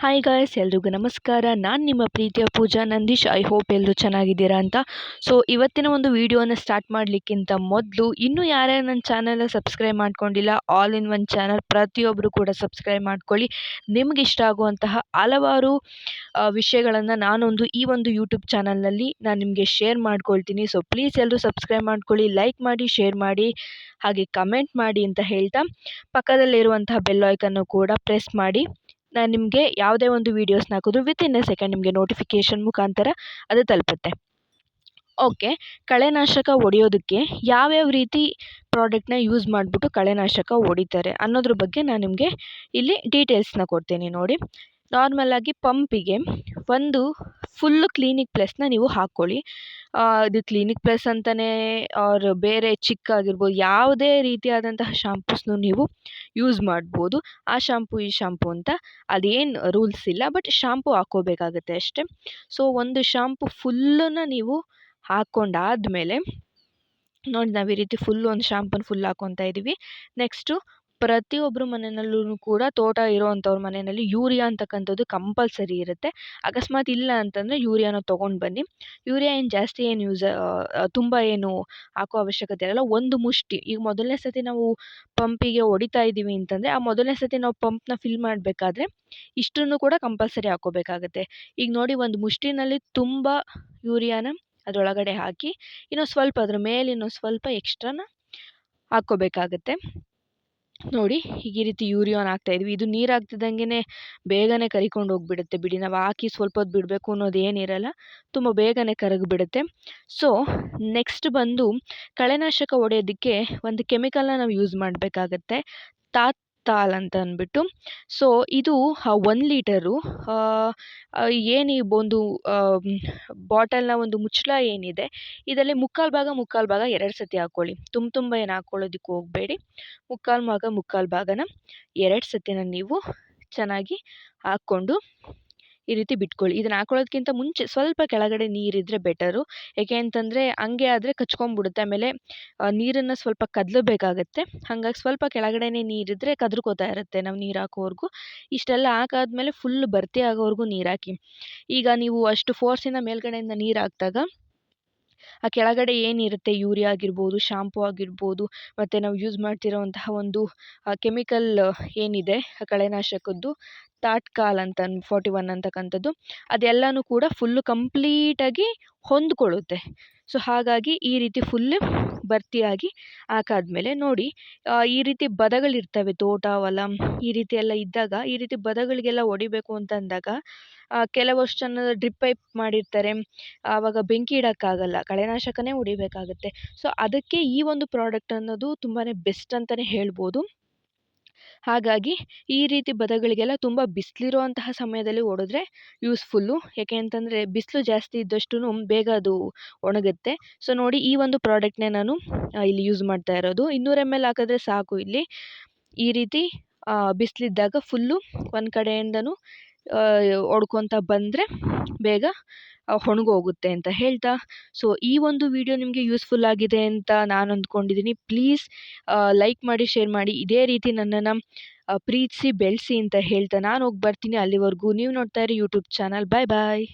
Hi guys ಎಲ್ರಿಗೂ ನಮಸ್ಕಾರ. ನಾನು ನಿಮ್ಮ ಪ್ರೀತಿಯ ಪೂಜಾ ನಂದೀಶ್. ಐ ಹೋಪ್ ಎಲ್ಲರೂ ಚೆನ್ನಾಗಿದ್ದೀರಾ ಅಂತ. ಸೊ ಇವತ್ತಿನ ಒಂದು ವಿಡಿಯೋನ ಸ್ಟಾರ್ಟ್ ಮಾಡಲಿಕ್ಕಿಂತ ಮೊದಲು ಇನ್ನೂ ಯಾರ್ಯಾರು ನನ್ನ ಚಾನಲ್ನ ಸಬ್ಸ್ಕ್ರೈಬ್ ಮಾಡ್ಕೊಂಡಿಲ್ಲ ಆಲ್ ಇನ್ ಒನ್ ಚಾನಲ್ ಪ್ರತಿಯೊಬ್ಬರು ಕೂಡ ಸಬ್ಸ್ಕ್ರೈಬ್ ಮಾಡ್ಕೊಳ್ಳಿ. ನಿಮ್ಗೆ ಇಷ್ಟ ಆಗುವಂತಹ ಹಲವಾರು ವಿಷಯಗಳನ್ನು ನಾನೊಂದು ಈ ಒಂದು ಯೂಟ್ಯೂಬ್ ಚಾನಲ್ನಲ್ಲಿ ನಾನು ನಿಮಗೆ ಶೇರ್ ಮಾಡ್ಕೊಳ್ತೀನಿ. ಸೊ ಪ್ಲೀಸ್ ಎಲ್ಲರೂ ಸಬ್ಸ್ಕ್ರೈಬ್ ಮಾಡ್ಕೊಳ್ಳಿ ಲೈಕ್ ಮಾಡಿ ಶೇರ್ ಮಾಡಿ, ಹಾಗೆ ಕಮೆಂಟ್ ಮಾಡಿ ಅಂತ ಹೇಳ್ತಾ ಪಕ್ಕದಲ್ಲಿರುವಂತಹ ಬೆಲ್ ಕೂಡ ಪ್ರೆಸ್ ಮಾಡಿ. ನಾನು ನಿಮಗೆ ಯಾವುದೇ ಒಂದು ವೀಡಿಯೋಸ್ನ ಹಾಕಿದ್ರು ಇನ್ ಎ ಸೆಕೆಂಡ್ ನಿಮಗೆ ನೋಟಿಫಿಕೇಶನ್ ಮುಖಾಂತರ ಅದು ತಲುಪುತ್ತೆ. ಓಕೆ ಕಳೆನಾಶಕ ಹೊಡೆಯೋದಕ್ಕೆ ಯಾವ್ಯಾವ ರೀತಿ ಪ್ರಾಡಕ್ಟ್ನ ಯೂಸ್ ಮಾಡಿಬಿಟ್ಟು ಕಳೆನಾಶಕ ಹೊಡಿತಾರೆ ಅನ್ನೋದ್ರ ಬಗ್ಗೆ ನಾನು ನಿಮಗೆ ಇಲ್ಲಿ ಡೀಟೇಲ್ಸ್ನ ಕೊಡ್ತೀನಿ ನೋಡಿ. ನಾರ್ಮಲಾಗಿ ಪಂಪಿಗೆ ಒಂದು ಫುಲ್ಲು ಕ್ಲೀನಿಕ್ ಪ್ಲಸ್ನ ನೀವು ಹಾಕ್ಕೊಳ್ಳಿ ಇದು ಕ್ಲಿನಿಕ್ ಪ್ಲಸ್ ಅಂತಲೇ ಆರ್ ಬೇರೆ ಚಿಕ್ ಆಗಿರ್ಬೋದು ಯಾವುದೇ ರೀತಿಯಾದಂತಹ ಶಾಂಪೂಸ್ನು ನೀವು ಯೂಸ್ ಮಾಡ್ಬೋದು. ಆ ಶಾಂಪೂ ಈ ಶಾಂಪೂ ಅಂತ ಅದೇನು ರೂಲ್ಸ್ ಇಲ್ಲ ಬಟ್ ಶಾಂಪೂ ಹಾಕ್ಕೋಬೇಕಾಗತ್ತೆ ಅಷ್ಟೇ. ಸೊ ಒಂದು ಶಾಂಪು ಫುಲ್ಲನ್ನು ನೀವು ಹಾಕ್ಕೊಂಡಾದಮೇಲೆ ನೋಡಿ ನಾವು ಈ ರೀತಿ ಫುಲ್ ಒಂದು ಶಾಂಪೂನ ಫುಲ್ ಹಾಕ್ಕೊತಾ ಇದ್ದೀವಿ ನೆಕ್ಸ್ಟು ಪ್ರತಿಯೊಬ್ಬರ ಮನೆಯಲ್ಲೂ ಕೂಡ ತೋಟ ಇರೋವಂಥವ್ರ ಮನೆಯಲ್ಲಿ ಯೂರಿಯಾ ಅಂತಕ್ಕಂಥದ್ದು ಕಂಪಲ್ಸರಿ ಇರುತ್ತೆ. ಅಕಸ್ಮಾತ್ ಇಲ್ಲ ಅಂತಂದರೆ ಯೂರಿಯಾನ ತೊಗೊಂಡು ಬನ್ನಿ. ಯೂರಿಯಾ ಏನು ಜಾಸ್ತಿ ಏನು ಯೂಸ್ ತುಂಬ ಏನು ಹಾಕೋ ಅವಶ್ಯಕತೆ ಇರಲ್ಲ. ಒಂದು ಮುಷ್ಟಿ. ಈಗ ಮೊದಲನೇ ಸತಿ ನಾವು ಪಂಪಿಗೆ ಹೊಡಿತಾ ಇದ್ದೀವಿ ಅಂತಂದರೆ ಆ ಮೊದಲನೇ ಸರ್ತಿ ನಾವು ಪಂಪ್ನ ಫಿಲ್ ಮಾಡಬೇಕಾದ್ರೆ ಇಷ್ಟನ್ನು ಕೂಡ ಕಂಪಲ್ಸರಿ ಹಾಕ್ಕೋಬೇಕಾಗತ್ತೆ ಈಗ ನೋಡಿ ಒಂದು ಮುಷ್ಟಿನಲ್ಲಿ ತುಂಬ ಯೂರಿಯಾನ ಅದರೊಳಗಡೆ ಹಾಕಿ ಇನ್ನೂ ಸ್ವಲ್ಪ ಅದ್ರ ಮೇಲೆ ಸ್ವಲ್ಪ ಎಕ್ಸ್ಟ್ರಾನ ಹಾಕ್ಕೋಬೇಕಾಗತ್ತೆ ನೋಡಿ, ಈ ರೀತಿ ಯೂರಿಯಾನ್ ಹಾಕ್ತಾಯಿದ್ವಿ ಇದು ನೀರು ಹಾಕ್ತಿದ್ದಂಗೆ ಬೇಗನೆ ಕರಿಕೊಂಡು ಹೋಗ್ಬಿಡುತ್ತೆ ಬಿಡಿ. ನಾವು ಹಾಕಿ ಸ್ವಲ್ಪ ಹೊತ್ತು ಬಿಡಬೇಕು ಅನ್ನೋದು ಏನಿರಲ್ಲ ತುಂಬ ಬೇಗನೆ ಕರಗಿಬಿಡುತ್ತೆ. ಸೊ ನೆಕ್ಸ್ಟ್ ಬಂದು ಕಳೆನಾಶಕ ಹೊಡೆಯೋದಕ್ಕೆ ಒಂದು ಕೆಮಿಕಲನ್ನ ನಾವು ಯೂಸ್ ಮಾಡಬೇಕಾಗತ್ತೆ. ತಾತ್ ತಾಲ್ ಅಂತ ಅಂದ್ಬಿಟ್ಟು. ಸೊ ಇದು ಒನ್ ಲೀಟರು ಏನು ಈ ಒಂದು ಬಾಟಲ್ನ ಒಂದು ಮುಚ್ಚಳ ಏನಿದೆ, ಇದರಲ್ಲಿ ಮುಕ್ಕಾಲು ಭಾಗ ಮುಕ್ಕಾಲು ಭಾಗ ಎರಡು ಸತಿ ಹಾಕ್ಕೊಳ್ಳಿ ತುಂಬ ತುಂಬ ಏನು ಹಾಕ್ಕೊಳ್ಳೋದಕ್ಕೆ ಹೋಗಬೇಡಿ. ಮುಕ್ಕಾಲು ಭಾಗ, ಮುಕ್ಕಾಲು ಭಾಗನ ಎರಡು ಸತಿನ ನೀವು ಚೆನ್ನಾಗಿ ಹಾಕ್ಕೊಂಡು ಈ ರೀತಿ ಬಿಟ್ಕೊಳ್ಳಿ. ಇದನ್ನ ಹಾಕೊಳ್ಳೋದ್ಕಿಂತ ಮುಂಚೆ ಸ್ವಲ್ಪ ಕೆಳಗಡೆ ನೀರಿದ್ದರೆ ಬೆಟರು. ಯಾಕೆ ಅಂತಂದರೆ ಹಂಗೆ ಆದರೆ ಕಚ್ಕೊಂಡ್ಬಿಡುತ್ತೆ. ಆಮೇಲೆ ನೀರನ್ನು ಸ್ವಲ್ಪ ಕದಲಬೇಕಾಗತ್ತೆ. ಹಾಗಾಗಿ ಸ್ವಲ್ಪ ಕೆಳಗಡೆನೇ ನೀರಿದ್ದರೆ ಕದ್ರಕೋತಾ ಇರುತ್ತೆ ನಾವು ನೀರು ಹಾಕೋವರೆಗೂ. ಇಷ್ಟೆಲ್ಲ ಹಾಕಾದ್ಮೇಲೆ ಫುಲ್ ಭರ್ತಿ ಆಗೋವರೆಗೂ ನೀರು ಹಾಕಿ. ಈಗ ನೀವು ಅಷ್ಟು ಫೋರ್ಸಿಂದ ಮೇಲ್ಗಡೆಯಿಂದ ನೀರು ಹಾಕಿದಾಗ ಆ ಕೆಳಗಡೆ ಏನಿರುತ್ತೆ? ಯೂರಿಯಾ ಆಗಿರ್ಬೋದು, ಶಾಂಪೂ ಆಗಿರ್ಬೋದು, ಮತ್ತು ನಾವು ಯೂಸ್ ಮಾಡ್ತಿರೋವಂತಹ ಒಂದು ಕೆಮಿಕಲ್, ಏನಿದೆ ಕಳೆನಾಶಕದ್ದು ತಾಟ್ಕಾಲ್ ಅಂತ ಫೋರ್ಟಿ ಒನ್ ಅಂತಕ್ಕಂಥದ್ದು, ಅದೆಲ್ಲನೂ ಕೂಡ ಫುಲ್ಲು ಕಂಪ್ಲೀಟಾಗಿ ಹೊಂದ್ಕೊಳ್ಳುತ್ತೆ. ಸೊ ಹಾಗಾಗಿ ಈ ರೀತಿ ಫುಲ್ ಭರ್ತಿಯಾಗಿ ಹಾಕಾದ್ಮೇಲೆ ನೋಡಿ ಈ ರೀತಿ ಬದಗಳಿರ್ತವೆ ತೋಟ, ಹೊಲ, ಈ ರೀತಿ ಎಲ್ಲ ಇದ್ದಾಗ, ಈ ರೀತಿ ಬದಗಳಿಗೆಲ್ಲ ಹೊಡಿಬೇಕು ಅಂತ ಅಂದಾಗ ಕೆಲವಷ್ಟು ಜನ ಡ್ರಿಪ್ ಪೈಪ್ ಮಾಡಿರ್ತಾರೆ. ಆವಾಗ ಬೆಂಕಿ ಇಡೋಕ್ಕಾಗಲ್ಲ, ಕಳೆನಾಶಕನೇ ಹೊಡಿಬೇಕಾಗತ್ತೆ. ಸೊ ಅದಕ್ಕೆ ಈ ಒಂದು ಪ್ರಾಡಕ್ಟ್ ಅನ್ನೋದು ತುಂಬಾ ಬೆಸ್ಟ್ ಅಂತಲೇ ಹೇಳ್ಬೋದು. ಹಾಗಾಗಿ ಈ ರೀತಿ ಪದಗಳಿಗೆಲ್ಲ ತುಂಬ ಬಿಸಿಲಿರುವಂತಹ ಸಮಯದಲ್ಲಿ ಓಡಿದ್ರೆ ಯೂಸ್ಫುಲ್ಲು. ಯಾಕೆ ಅಂತಂದರೆ ಬಿಸಿಲು ಜಾಸ್ತಿ ಇದ್ದಷ್ಟು ಬೇಗ ಅದು ಒಣಗುತ್ತೆ. ಸೊ, ನೋಡಿ ಈ ಒಂದು ಪ್ರಾಡಕ್ಟ್ನೇ ನಾನು ಇಲ್ಲಿ ಯೂಸ್ ಮಾಡ್ತಾ ಇರೋದು. ಇನ್ನೂರು ಎಂ ಎಲ್ ಹಾಕಿದ್ರೆ ಸಾಕು ಇಲ್ಲಿ. ಈ ರೀತಿ ಬಿಸಿಲಿದ್ದಾಗ ಫುಲ್ಲು ಒಂದು ಕಡೆಯಿಂದನೂ ಹೊಡ್ಕೊತ ಬಂದರೆ ಬೇಗ ಒಣಗೋಗುತ್ತೆ ಅಂತ ಹೇಳ್ತಾ. ಸೊ ಈ ಒಂದು ವಿಡಿಯೋ ನಿಮಗೆ ಯೂಸ್ಫುಲ್ ಆಗಿದೆ ಅಂತ ನಾನು ಅಂದ್ಕೊಂಡಿದ್ದೀನಿ ಪ್ಲೀಸ್ ಲೈಕ್ ಮಾಡಿ ಶೇರ್ ಮಾಡಿ. ಇದೇ ರೀತಿ ನನ್ನನ್ನು ಪ್ರೀತಿಸಿ ಬೆಳೆಸಿ ಅಂತ ಹೇಳ್ತಾ. ನಾನು ಹೋಗಿ ಬರ್ತೀನಿ ಅಲ್ಲಿವರೆಗೂ. ನೀವು ನೋಡ್ತಾ ಇರಿ ಯೂಟ್ಯೂಬ್ ಚಾನಲ್ ಬಾಯ್ ಬಾಯ್